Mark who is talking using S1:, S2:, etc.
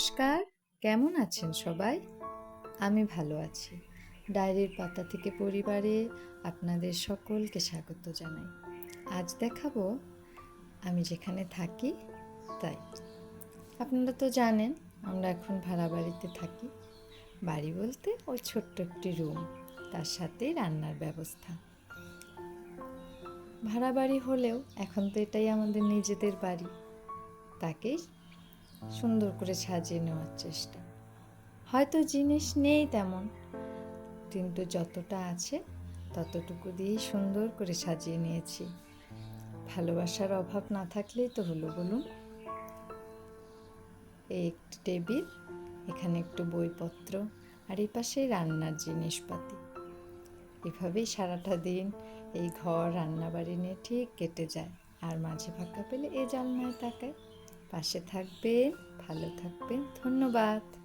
S1: নমস্কার, কেমন আছেন সবাই? আমি ভালো আছি। ডায়েরির পাতা থেকে পরিবারে আপনাদের সকলকে স্বাগত জানাই। আজ দেখাবো আমি যেখানে থাকি, তাই। আপনারা তো জানেন, আমরা এখন ভাড়া বাড়িতে থাকি। বাড়ি বলতে ওই ছোট্ট একটি রুম, তার সাথে রান্নার ব্যবস্থা। ভাড়া বাড়ি হলেও এখন তো এটাই আমাদের নিজেদের বাড়ি। তাকে সুন্দর করে সাজিয়ে নেওয়ার চেষ্টা। হয়তো জিনিস নেই তেমন, কিন্তু যতটা আছে ততটুকু দিয়েই সুন্দর করে সাজিয়ে নিয়েছি। ভালোবাসার অভাব না থাকলেই তো হলো, বলুন। এই একটি টেবিল, এখানে একটু বইপত্র, আর এই পাশেই রান্নার জিনিসপাতি। এভাবেই সারাটা দিন এই ঘর, রান্নাবাড়ি নিয়ে ঠিক কেটে যায়, আর মাঝে ফাঁকা পেলে এ জানলায় তাকায়। পাশে থাকবেন ভালো থাকবেন ধন্যবাদ।